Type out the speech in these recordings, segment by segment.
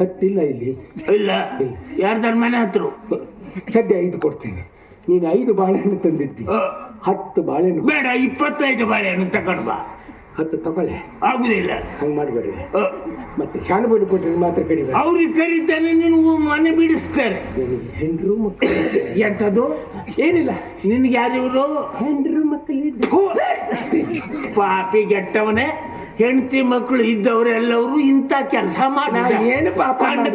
ಹತ್ತಿಲ್ಲ ಇಲ್ಲಿ. ಇಲ್ಲ. ಯಾರ್ದಾರ ಮನೆ ಹತ್ರ? ಸದ್ಯ ಐದು ಕೊಡ್ತೀನಿ. ನೀನು ಐದು ಬಾಳೆಹಣ್ಣು ತಂದಿದ್ದಿ. ಹತ್ತು ಬಾಳೆಹಣ್ಣು ಬೇಡ ಇಪ್ಪತ್ತೈದು ಬಾಳೆಹಣ್ಣು ತಗೊಂಡ್ಬ ಹತ್ತು ತಗೊಳ್ಳೆ. ಆಗುದಿಲ್ಲ. ಹಂಗೆ ಮಾಡ್ಬೇಡ ಮತ್ತೆ ಶಾಣಬಳ್ಳಿ ಕೊಟ್ಟರೆ ಮಾತ್ರ ಕಡಿಮೆ. ಅವ್ರಿಗೆ ಕರೀತಾನೆ ನೀನು ಮನೆ ಬಿಡಿಸ್ತಾರೆ. ಹೆಂಡ್ರು ಮಕ್ಕಳು ಎಂತದ್ದು ಏನಿಲ್ಲ. ನಿನ್ಗೆ ಯಾರು ಇವರು? ಹೆಂಡ್ರು ಮಕ್ಕಳಿದ್ದು ಪಾಪಿ ಗೆಟ್ಟವನೇ ಹೆಂಡತಿ ಮಕ್ಕಳು ಇದ್ದವರೆಲ್ಲವರು ಇಂಥ ಕೆಲಸ ಮಾಡಿ ಕಂಡು ಏನು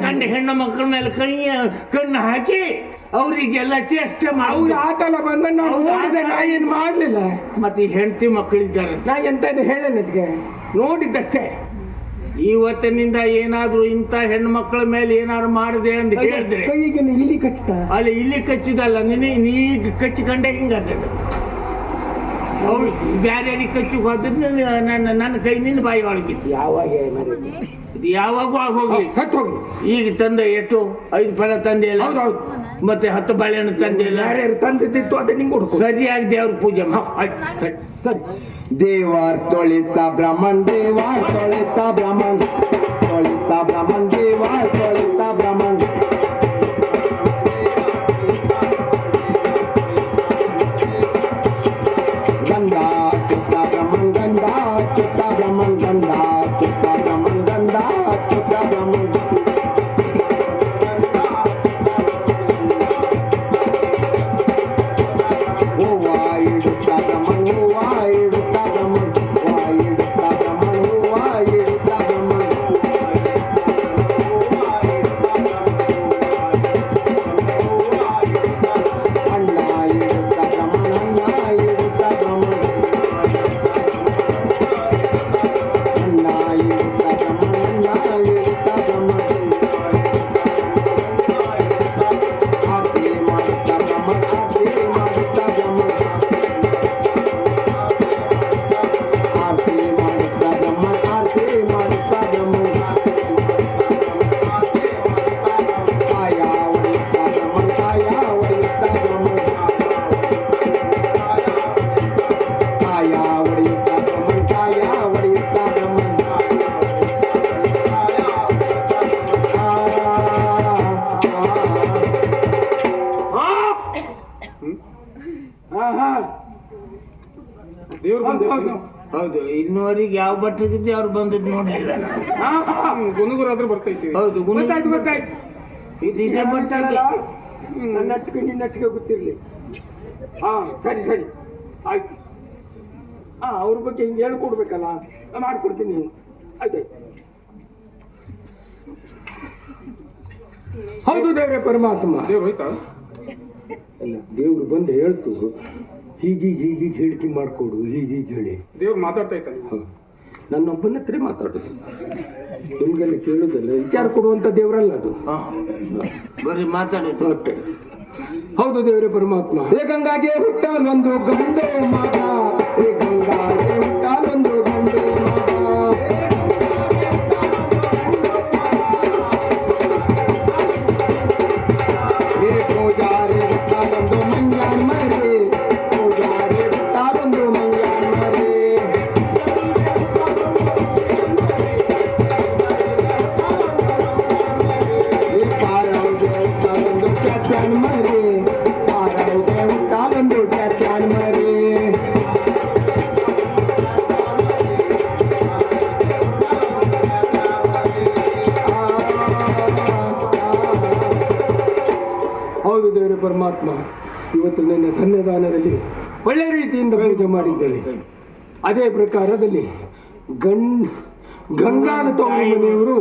ಕಂಡ ಹೆಣ್ಣು ಮಕ್ಕಳನ್ನೆಲ್ಲ ಕೈಯ ಕಣ್ಣು ಹಾಕಿ ಅವರಿಗೆಲ್ಲ ಚೇಷ್ಟೆ ಅವ್ರು ಆಟಲ್ಲ ಆಟಲ ಬಂದ ನಾವು ಹೌದು, ನೋಡಿದೆ ನಾ ಏನು ಮಾಡಲಿಲ್ಲ. ಮತ್ತೆ ಹೆಂಡತಿ ಮಕ್ಕಳಿದ್ದಾರೆ ನಾ ಎಂತ ಹೇಳೇನೆ ಅದಕ್ಕೆ ನೋಡಿದ್ದಷ್ಟೇ. ಇವತ್ತಿನಿಂದ ಏನಾದ್ರು ಇಂಥ ಹೆಣ್ಣು ಮಕ್ಕಳ ಮೇಲೆ ಏನಾದ್ರು ಮಾಡಿದೆ ಅಂತ ಹೇಳಿದ್ರೆ ಇಲ್ಲಿ ಕಚ್ತಾ ಅಲ್ಲಿ ಇಲ್ಲಿ ಕಚ್ಚಿದಲ್ಲ ನೀ ಕಚ್ಚಿಕೊಂಡೆ ಹಿಂಗದ್ದು ಅವ್ರು ಬೇರೆ ಕಚ್ಚಿಗೆ ಹೋದ್ರೆ ನನ್ನ ನನ್ನ ಕೈ ನಿನ್ನ ಬಾಯಿ ಒಳಗಿತ್ತು ಯಾವಾಗ ಇದು ಯಾವಾಗೂ ಆಗೋಗಿ ಹೋಗಿ. ಈಗ ತಂದೆ ಎಷ್ಟು? ಐದು ಫಲ ತಂದೆ ಇಲ್ಲ. ಮತ್ತೆ ಹತ್ತು ಬಾಳೆಹಣ್ಣು ತಂದೆ ಇಲ್ಲ. ಯಾರ್ಯಾರು ತಂದಿದ್ದಿತ್ತು ಅದೇ ನಿಂಗೆ ಸರಿಯಾಗಿ ದೇವ್ರ ಪೂಜೆ ದೇವಾರ್ ತೊಳಿತ ಬ್ರಾಹ್ಮಣ ದೇವಾರ್ ತೊಳಿತ ಬ್ರಾಹ್ಮಣ ತೊಳಿತ ಬ್ರಾಹ್ಮಣ ದೇವಾರ್ ತೊಳಿತ ಗಂಗಾ ಹೌದು. ಇನ್ನು ಇನ್ನುವರೆಗೆ ಯಾವ ಬಟ್ಟೆಗಿದ್ದೆ ಅವ್ರು ಬಂದದ್ದು ನೋಡಿಲ್ಲ ಹಾ, ಹಾ. ಗುನುಗುರಾದ್ರೂ ಬರ್ತೈತಿ. ಹೌದು ಗುಣ ಗೊತ್ತಾಯ್ತು ಗೊತ್ತಾಯ್ತು. ಇದು ಇದೇ ಬಟ್ಟೆ ನನ್ನಟ್ಟಿಗೆ ನಿನ್ನ ಅಟ್ಟಿಗೆ ಗೊತ್ತಿರಲಿ. ಹಾ ಸರಿ ಸರಿ. ಆಯ್ತು. ಹಾ ಅವ್ರ ಬಗ್ಗೆ ಹಿಂಗೆ ಹೇಳ್ಕೊಡ್ಬೇಕಲ್ಲ ನಾನು ಮಾಡ್ಕೊಡ್ತೀನಿ ಆಯ್ತು. ಹೌದು ದೇವ್ರೆ ಪರಮಾತ್ಮ. ದೇವ್ರು ಹೋಯ್ತಾ? ಅಲ್ಲ ದೇವ್ರು ಬಂದು ಹೇಳ್ತು. ಹೀಗೀಗ ಹೀಗೀಗ ಹೇಳಿಕೆ ಮಾಡ್ಕೊಡು ಹೀಗೀಗ ಹೇಳಿ. ದೇವ್ರು ಮಾತಾಡ್ತೈತ ಹೌದು. ನನ್ನೊಬ್ಬನ ಹತ್ರ ಮಾತಾಡೋದು. ನಿಮಗೆಲ್ಲ ಕೇಳೋದಲ್ಲ ವಿಚಾರ ಕೊಡುವಂತ ದೇವರಲ್ಲ ಅದು. ಹಾ. ಬರೀ ಮಾತಾಡೋದು. ಹೌದು ದೇವರೇ ಪರಮಾತ್ಮ. ಏ ಗಂಗಾಗೆ ಹುಟ್ಟಲೊಂದು ಗಂಡು ಮಗ ಹೌದು ದೇವರು ಪರಮಾತ್ಮ, ಇವತ್ತು ನನ್ನ ಸನ್ನಿಧಾನದಲ್ಲಿ ಒಳ್ಳೆ ರೀತಿಯಿಂದ ಪೂಜೆ ಮಾಡಿದ್ದೇವೆ ಅದೇ ಪ್ರಕಾರದಲ್ಲಿ ಗಂಡ್ ಗಂಗಾನ ಮನೆಯವರು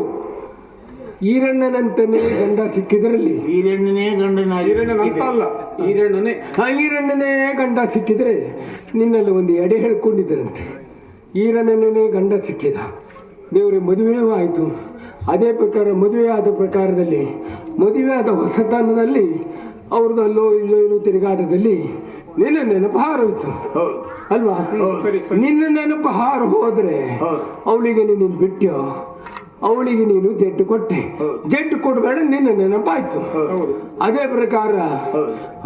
ಈರಣ್ಣನಂತನೇ ಗಂಡ ಸಿಕ್ಕಿದರಲ್ಲಿ? ಈರಣ್ಣನೇ ಗಂಡನ ಈರಣ್ಣನಂತ ಅಲ್ಲ. ಈರಣ್ಣನೇ ಆ ಈರಣ್ಣನೇ ಗಂಡ ಸಿಕ್ಕಿದ್ರೆ ನಿನ್ನಲ್ಲಿ ಒಂದು ಎಡೆ ಹೇಳ್ಕೊಂಡಿದ್ದರಂತೆ. ಈರಣ್ಣನೇ ಗಂಡ ಸಿಕ್ಕಿದ. ದೇವರೇ ಮದುವೆಯೂ ಆಯಿತು. ಅದೇ ಪ್ರಕಾರ ಮದುವೆ ಆದ ಪ್ರಕಾರದಲ್ಲಿ ಮದುವೆ ಆದ ಹೊಸತನದಲ್ಲಿ ಅವ್ರದ್ದು ಅಲ್ಲೋ ಇಲ್ಲೋ ಇಲ್ಲೋ ತಿರುಗಾಟದಲ್ಲಿ ನಿನ್ನ ನೆನಪು ಹಾರೋಯ್ತು ಅಲ್ವಾ. ನಿನ್ನ ನೆನಪು ಹಾರು ಹೋದ್ರೆ ಅವಳಿಗೆ ನೀನು ಬಿಟ್ಟ್ಯೋ ಅವಳಿಗೆ ನೀನು ಜೆಟ್ಟು ಕೊಟ್ಟೆ. ಜಡ್ಡು ಕೊಡಬೇಡ ನಿನ್ನ ನೆನಪಾಯ್ತು. ಅದೇ ಪ್ರಕಾರ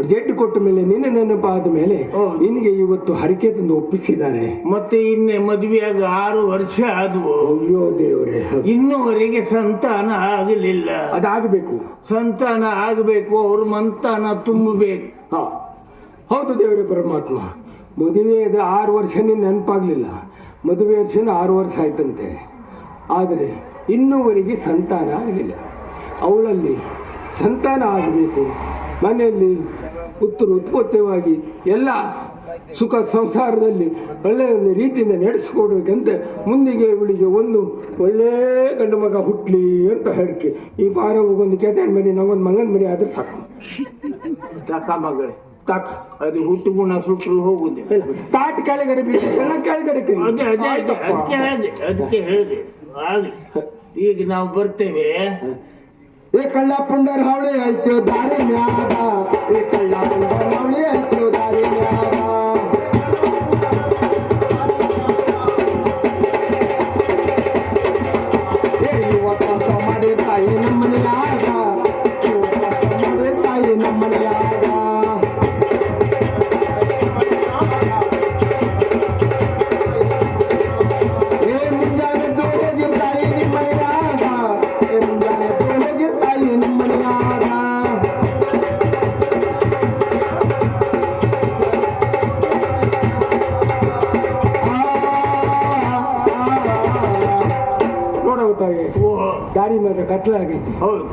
ಜೆಟ್ಟು ಕೊಟ್ಟ ಮೇಲೆ ನಿನ್ನ ನೆನಪಾದ ಮೇಲೆ. ನಿನಗೆ ಇವತ್ತು ಹರಕೆ ತಂದು ಒಪ್ಪಿಸಿದ್ದಾರೆ. ಮತ್ತೆ ಇನ್ನೇ ಮದುವೆಯಾಗ ಆರು ವರ್ಷ ಆದವು. ಅಯ್ಯೋ ದೇವರೇ. ಇನ್ನುವರೆಗೆ ಸಂತಾನ ಆಗಲಿಲ್ಲ. ಅದಾಗಬೇಕು. ಸಂತಾನ ಆಗಬೇಕು ಅವ್ರ ಮಂತಾನ ತುಂಬಬೇಕು. ಹೌದು ದೇವರೇ ಪರಮಾತ್ಮ. ಮದುವೆಯಾದ ಆರು ವರ್ಷ ನಿನ್ನ ನೆನಪಾಗ್ಲಿಲ್ಲ. ಮದುವೆ ವರ್ಷ ಆರು ವರ್ಷ ಆಯ್ತಂತೆ. ಆದರೆ ಇನ್ನೂವರೆಗೆ ಸಂತಾನ ಆಗಲಿಲ್ಲ ಅವಳಲ್ಲಿ ಸಂತಾನ ಆಗಬೇಕು. ಮನೆಯಲ್ಲಿ ಉತ್ತರ ಉತ್ಪತ್ತವಾಗಿ ಎಲ್ಲ ಸುಖ ಸಂಸಾರದಲ್ಲಿ ಒಳ್ಳೆಯ ಒಂದು ರೀತಿಯಿಂದ ನಡೆಸ್ಕೊಡ್ಬೇಕಂತ ಮುಂದಿಗೆ ಇವಳಿಗೆ ಒಂದು ಒಳ್ಳೆಯ ಗಂಡು ಮಗ ಹುಟ್ಲಿ ಅಂತ ಹೇಳಿಕೆ. ಈ ಪಾರ ಒಂದು ಕೆತ್ತಾಣ ಮರಿ ನಾವೊಂದು ಮಂಗನ ಮರಿ ಆದ್ರೆ ಸಾಕು. ತಕ ಮಗಳೇ. ತಾಕ ಅದು ಹುಟ್ಟು ಗುಣ ಸುಟ್ಟರು ಹೋಗುದಿಲ್ಲ ತಾಟ್ ಕೆಳಗಡೆ ಬಿಟ್ಟು ಕೆಳಗಡೆ ಹೇಳಿದೆ ಅದಕ್ಕೆ ಹೇಳಿದೆ. ಆಗಲಿ ಈಗ ನಾವು ಬರ್ತೇವೆ. ಏ ಕಳ್ಳ ಪುಂಡರ್ ಹಾವಳಿ ಆಯ್ತು ದಾರಿ ಮ್ಯಾಗ ಏ ಕಳ್ಳ ಪುಂಡರ್ ಹಾವಳಿ ಆಯ್ತು. ಕತ್ಲಾಗೈತಿ ಹೌದು.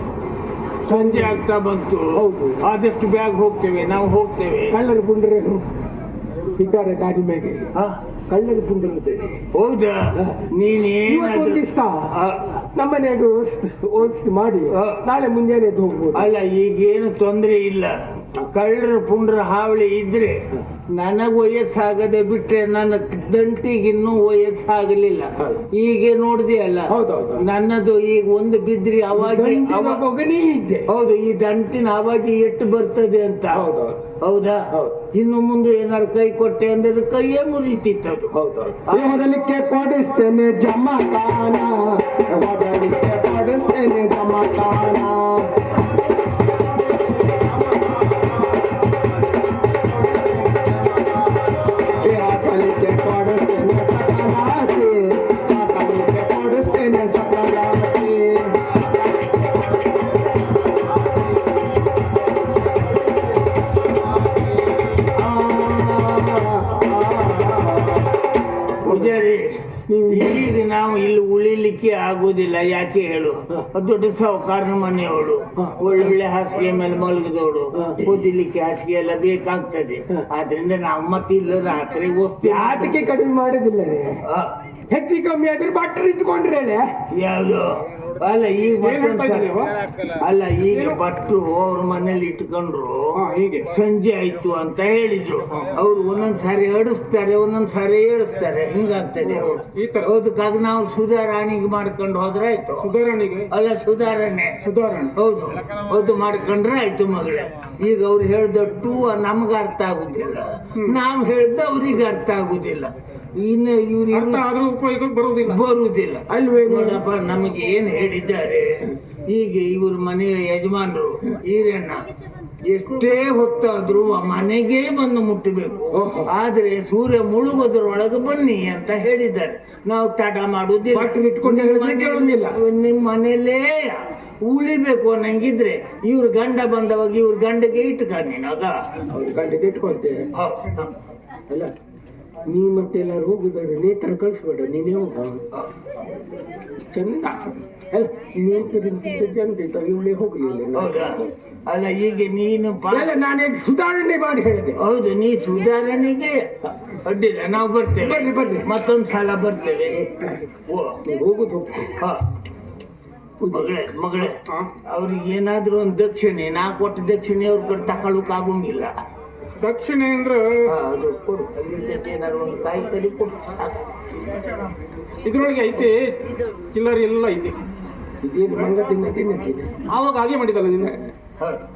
ಸಂಜೆ ಆಗ್ತಾ ಬಂತು. ಹೌದು. ಆದಷ್ಟು ಬ್ಯಾಗ್ ಹೋಗ್ತೇವೆ ನಾವು ಹೋಗ್ತೇವೆ. ಕಳ್ಳರು ಪುಂಡ್ರೆ ಇದ್ದಾರೆ ದಾರಿ ಮೇಲೆ. ಕಳ್ಳರು ಪುಂಡ್ರೆ ಹೌದಾ? ನೀನೇ ನೀನೇನಾದ್ರು ಒಂದು ದಿವಸ ಆ, ನಮ್ಮನೆಯಾಗ ಓದಿಸಿ ಮಾಡಿ. ನಾಳೆ ಮುಂಜಾನೆ ಹೋಗ್ಬೋದು. ಅಲ್ಲ ಈಗೇನು ತೊಂದರೆ ಇಲ್ಲ. ಕಳ್ಳರ ಪುಂಡ್ರ ಹಾವಳಿ ಇದ್ರೆ ನನಗ್ ವಯಸ್ಸಾಗದೆ ಬಿಟ್ರೆ ನನ್ನ ದಂಟಿಗಿನ್ನೂ ವಯಸ್ಸಾಗಲಿಲ್ಲ. ಈಗ ನೋಡಿದೆಯಲ್ಲ ಹೌದೌದು. ನನ್ನದು ಈಗ ಒಂದು ಬಿದ್ರಿ ಅವಾಗಿ ಗಂಟಿನ ಅವ- ಮಗನೇ ಇದ್ದೆ. ಹೌದು ಈ ದಂಟಿನ ಅವಾಜಿ ಎಟ್ಟು ಬರ್ತದೆ ಅಂತ. ಹೌದಾ. ಹೌದು. ಇನ್ನು ಮುಂದೆ ಏನಾರು ಕೈ ಕೊಟ್ಟೆ ಅಂದ್ರೆ ಕೈಯೇ ಮುರಿತಿತ್ತದು ಹೌದು ಓದಲಿಕ್ಕೆ ಕೊಡಿಸ್ತೇನೆ ಜಮಾ ಓದಲಿಕ್ಕೆ ಕೊಡಿಸ್ತೇನೆ ಜಮಖಾನ ನಾವು ಇಲ್ಲಿ ಉಳಿಲಿಕ್ಕೆ ಆಗುದಿಲ್ಲ ಯಾಕೆ ಹೇಳು? ದೊಡ್ಡ ಸಾವುಕಾರನ ಮನೆಯವಳು ಒಳ್ಳೊಳ್ಳೆ ಹಾಸಿಗೆ ಮೇಲೆ ಮಲಗಿದವಳು. ಓದಿಲಿಕ್ಕೆ ಹಾಸಿಗೆ ಎಲ್ಲ ಬೇಕಾಗ್ತದೆ. ಆದ್ರಿಂದ ನಾವು ಮತ್ತೆ ಇಲ್ಲ ರಾತ್ರಿ ಹೋಗ್ತೀವಿ ಯಾತಕ್ಕೆ ಕಡಿಮೆ ಮಾಡೋದಿಲ್ಲ ಹೆಚ್ಚು ಕಮ್ಮಿ ಆದ್ರೆ ಬಟ್ಟರ್ ಇಟ್ಕೊಂಡ್ರೆ ಯಾವ್ದು ಅಲ್ಲ ಈಗ ಏನ್ ಹೇಳ್ತಾ ಇದ್ದೀರಿ ಅವ? ಅಲ್ಲ ಈಗ ಬಟ್ಟು ಅವ್ರ ಮನೇಲಿ ಇಟ್ಕೊಂಡ್ರು. ಹಾ ಹೀಗೆ. ಸಂಜೆ ಆಯ್ತು ಅಂತ ಹೇಳಿದ್ರು. ಅವ್ರು ಒಂದೊಂದ್ ಸಾರಿ ಅಡಿಸ್ತಾರೆ ಒಂದೊಂದ್ ಸಾರಿ ಹೇಳಿಸ್ತಾರೆ ಹಿಂಗಾಗ್ತದೆ ಈ ತರ. ಹೌದಕ್ಕಾಗ ನಾವು ಸುಧಾರಾಣಿಗೆ ಮಾಡ್ಕೊಂಡು ಹೋದ್ರೆ ಆಯ್ತು. ಸುಧಾರಣೆಗೆ? ಅಲ್ಲ ಸುಧಾರಣೆ. ಸುಧಾರಣೆ. ಹೌದು. ಅದು ಮಾಡ್ಕೊಂಡ್ರೆ ಆಯ್ತು ಮಗಳೇ. ಈಗ ಅವ್ರು ಹೇಳ್ದಟ್ಟು ನಮ್ಗೆ ಅರ್ಥ ಆಗುದಿಲ್ಲ. ನಾವು ಹೇಳ್ದ ಅವ್ರಿಗೆ ಅರ್ಥ ಆಗುದಿಲ್ಲ. ಇನ್ನು ಇವ್ರು ಅರ್ಥ ಆದ್ರೂ ಉಪಯೋಗ ಬರುವುದಿಲ್ಲ ಬರುವುದಿಲ್ಲ ಅಲ್ವೇ ನೋಡಪ್ಪ ನಮಗೆ ಏನು ಹೇಳಿದ್ದಾರೆ? ಈಗ ಇವ್ರ ಮನೆಯ ಯಜಮಾನರು ಈರಣ್ಣ ಎಷ್ಟೇ ಹೊತ್ತಾದ್ರೂ ಆ ಮನೆಗೆ ಬಂದು ಮುಟ್ಟಬೇಕು ಆದ್ರೆ ಸೂರ್ಯ ಮುಳುಗೋದ್ರೊಳಗೆ ಬನ್ನಿ ಅಂತ ಹೇಳಿದ್ದಾರೆ. ನಾವು ತಡ ಮಾಡುದಿಲ್ಲ. ನಿಮ್ಮ ಮನೇಲೇ ಉಳಿಬೇಕು ಅನ್ನಂಗಿದ್ರೆ ಇವ್ರ ಗಂಡ ಬಂದವಾಗ ಇವ್ರ ಗಂಡಗೆ ಇಟ್ಕ ನೀನಾಗ ಅವ್ರ ಗಂಟೆಗೆ ಇಟ್ಕೊಳ್ತೇವೆ. ಅಲ್ಲ ನೀ ಮತ್ತೆ ಎಲ್ಲಾರು ಹೋಗುದಾದ್ರೆ ನೀ ತರ ಕಳಿಸ್ಬೇಡ ನೀನೇ ಹೋಗ ಚಂದ. ಅಲ್ಲ ನೀವು ಚಂದ ಇತ್ತು ಇವಳೇ ಹೋಗ್ಲಿಲ್ಲ ಅಲ್ಲ ಈಗ ನೀನು ಅಲ್ಲ ನಾನೀಗ ಸುಧಾರಣೆ ಮಾಡಿ ಹೇಳಿದೆ. ಹೌದು ನೀ ಸುಧಾರಣೆಗೆ ಅಡ್ಡಿಲ್ಲ ನಾವು ಬರ್ತೇವೆ. ಬರ್ರಿ ಬರ್ರಿ. ಮತ್ತೊಂದು ಸಲ ಬರ್ತೇವೆ ಹೋಗುದು ಹ. ಮಗಳೇ ಮಗಳೇ ಅವ್ರಿಗೆ ಏನಾದ್ರೂ ಒಂದು ದಕ್ಷಿಣೆ ನಾ ಕೊಟ್ಟ ದಕ್ಷಿಣೆ ಅವ್ರ ಕಡೆ ತಗೊಳಕ್ ಆಗೋಂಗಿಲ್ಲ. ದಕ್ಷಿಣೆ ಅಂದ್ರೆ? ಹಾ, ಅದು ಕೊಡು ಅಲ್ಲಿಂದ ಏನಾದ್ರು ಒಂದು ಕಾಯಿ ಕಡಿ ಕೊಡು ಸಾಕು. ಇದ್ರೊಳಗೆ ಐತಿ? ಚಿಲ್ಲರ್ ಎಲ್ಲ ಐತಿ. ಇದೇನು ಮಂಗ ತಿನ್ನ ತಿನ್ನುತ್ತೀನಿ ಆವಾಗ ಹಾಗೆ ಮಾಡಿದಲ್ಲ ನಿನ್ನೆ? ಹ.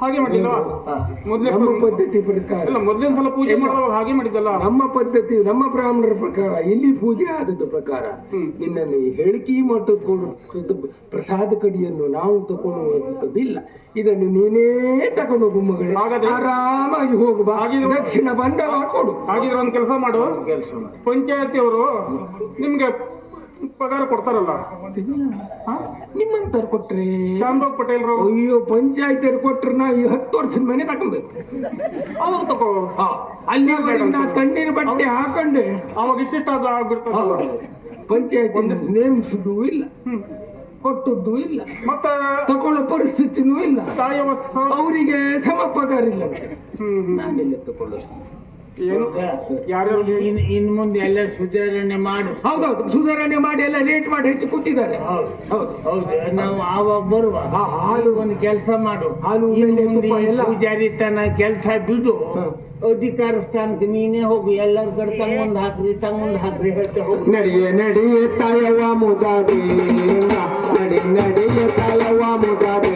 ಹಾಗೆ ಮಾಡಿಲ್ವಾ ಮೊದ್ಲೇ ನಮ್ಮ ಪದ್ಧತಿ ಪ್ರಕಾರ. ಇಲ್ಲ ಮೊದಲಿನ ಸಲ ಪೂಜೆ ಮಾಡುವಾಗ ಹಾಗೆ ಮಾಡಿದ್ದಲ್ಲ? ನಮ್ಮ ಪದ್ಧತಿ ನಮ್ಮ ಬ್ರಾಹ್ಮಣರ ಪ್ರಕಾರ ಇಲ್ಲಿ ಪೂಜೆ ಆದದ್ದು ಪ್ರಕಾರ. ನಿನ್ನನ್ನು ಹೇಳಿಕೆ ಮಾಡಿಕೊಂಡು ಪ್ರಸಾದ ಕಡಿಯನ್ನು ನಾವು ತಗೊಳ್ಳುವಂಥದ್ದಿಲ್ಲ. ಇದನ್ನು ನೀನೇ ತಗೊಂಡು ಗುಮ್ಮಗಳು ಆರಾಮಾಗಿ ಹೋಗು ಬಾ. ಹಾಗಿದ್ರೆ- ದಕ್ಷಿಣ ಬಂದ ಕೊಡು. ಹಾಗಿದ್ರೆ ಒಂದು ಕೆಲಸ ಮಾಡು. ಕೆಲಸ ಪಂಚಾಯತಿ ಅವರು ನಿಮ್ಗೆ ಪಗಾರ ಕೊಡ್ತಾರಲ್ಲ? ಹಾ? ಕೊಟ್ರಿ? ಪಟೇಲ್ ಪಟೇಲ್ರು ಅಯ್ಯೋ ಪಂಚಾಯತ್ ಕೊಟ್ರೆ ನಾ ಈ ಹತ್ತು ವರ್ಷದ ಮನೆ ಕಟ್ಟಬೇಕು ಅವಾಗ ತಗೋ ಅಲ್ಲಿ ನಾ ತಣ್ಣೀರ್ ಬಟ್ಟೆ ಹಾಕೊಂಡೆ. ಅವಾಗ ಇಷ್ಟಿಷ್ಟ ಅದು ಆಗ್ಬಿಡ್ತದಲ್ಲ ಪಂಚಾಯತ್ ನೇಮಿಸುದು ಇಲ್ಲ. ಕೊಟ್ಟದ್ದು ಇಲ್ಲ. ಮತ್ತೆ ತಗೊಳ್ಳೋ ಪರಿಸ್ಥಿತಿನೂ ಇಲ್ಲ. ಸಾಯವೋ ಅವರಿಗೆ ಸಮ ಪಗಾರ ಇಲ್ಲ. ನಾನೆಲ್ಲ ತಗೊಳ್ಳೋದು ಏನು ಯಾರ್ಯಾರು ಇನ್ ಇನ್ ಮುಂದೆ ಎಲ್ಲ ಸುಧಾರಣೆ ಮಾಡಿ. ಹೌದೌದು ಸುಧಾರಣೆ ಮಾಡಿ ಎಲ್ಲ ರೇಟ್ ಮಾಡಿ ಹೆಚ್ಚು ಕೂತಿದ್ದಾರೆ ಹೌದು ಹೌದು. ಹೌದು. ನಾವು ಆವಾಗ ಬರುವ ಹಾ, ಹಾಲು ಒಂದು ಕೆಲಸ ಮಾಡು. ಹಾಲು, ಇನ್ನು ಬೆಣ್ಣೆ, ಮುಂದೆ ಈ ಎಲ್ಲ. ಪೂಜಾರಿ ತನ್ನ ಕೆಲಸ ಬಿಡು. ಅಧಿಕಾರ ಸ್ಥಾನಕ್ಕೆ ನೀನೇ ಹೋಗು. ಎಲ್ಲರ ಕಡೆ ತಂಗೊಂಡು ಹಾಕ್ರಿ ತಗೊಂಡು ಹಾಕ್ರಿ ಹೇಳ್ತಾ ಹೋಗು. ನಡಿಯ ನಡಿಯ ತಾಯವ ಮುದಾದೆ ನಡಿ ನಡಿಯ ತಾಯವ ಮುದಾದೆ